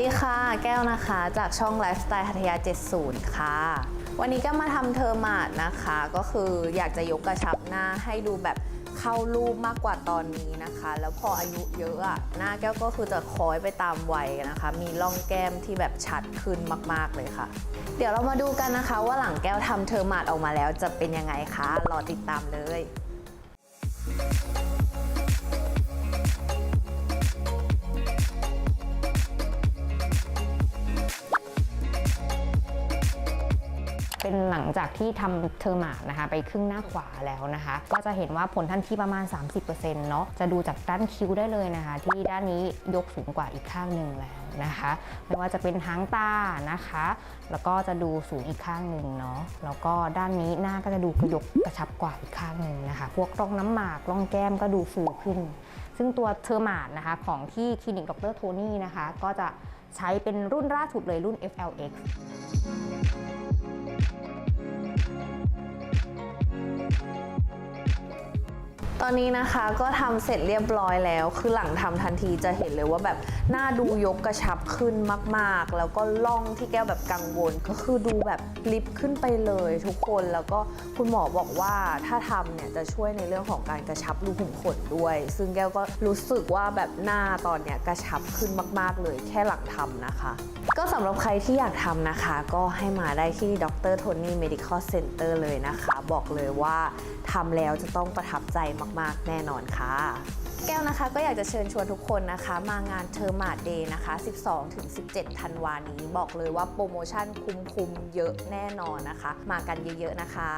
ดีค่ะ แก้วนะคะ จากช่องไลฟ์สไตล์หัทยา 70 ค่ะ วันนี้ก็มาทำเทอร์มาดนะคะ ก็คืออยากจะยกกระชับหน้าให้ดูแบบเข้ารูปมากกว่าตอนนี้นะคะ แล้วพออายุเยอะอะหน้าแก้วก็คือจะคล้อยไปตามวัยนะคะ มีร่องแก้มที่แบบชัดขึ้นมาก ๆเลยค่ะ เดี๋ยวเรามาดูกันนะคะ ว่าหลังแก้วทำเทอร์มาดออกมาแล้วจะเป็นยังไงคะ รอติดตามเลย เป็นหลังจากที่ทำเทอร์มาดนะคะ ไปครึ่งหน้าขวาแล้วนะคะ ก็จะเห็นว่าผลทันที่ประมาณ 30%เนาะจะดูจากด้านคิ้วได้เลยนะคะ ที่ด้านนี้ยกสูงกว่าอีกข้างหนึ่งแล้วนะคะ ไม่ว่าจะเป็นหางตานะคะ แล้วก็จะดูสูงอีกข้างหนึ่งเนาะแล้วก็ด้านนี้หน้าก็จะดูกระยกกระชับกว่าอีกข้างหนึ่งนะคะ พวกร่องน้ำหมากร่องแก้มก็ดูฟูขึ้น ซึ่งตัวเทอร์มาดนะคะของที่คลินิกดรโทนี่นะคะ ก็จะใช้เป็นรุ่นล่าสุดเลยรุ่น FLX ตอนนี้นะคะก็ทำเสร็จเรียบร้อยแล้ว คือหลังทำทันทีจะเห็นเลยว่าแบบหน้าดูยกกระชับขึ้นมาก ๆ แล้วก็ล่องที่แก้วแบบกังวล ก็คือดูแบบลิฟขึ้นไปเลยทุกคนแล้วก็คุณหมอบอกว่าถ้าทำเนี่ยจะช่วยในเรื่องของการกระชับรูขุมขนด้วย ซึ่งแก้วก็รู้สึกว่าแบบหน้าตอนเนี้ยกระชับขึ้นมาก ๆ เลยแค่หลังทำนะคะ ก็สำหรับใครที่อยากทำนะคะ ก็ให้มาได้ที่ดรโทนี่ medical center เลยนะคะ บอกเลยว่าทำแล้วจะต้องประทับใจมากมาก ๆ แน่นอนค่ะ แก้วนะคะก็อยากจะเชิญชวนทุกคนนะคะ มางานเทอร์มาดเดย์นะคะ 12-17 ธันวานี้ บอกเลยว่าโปรโมชั่นคุ้มๆเยอะแน่นอนนะคะ มากันเยอะ ๆ นะคะ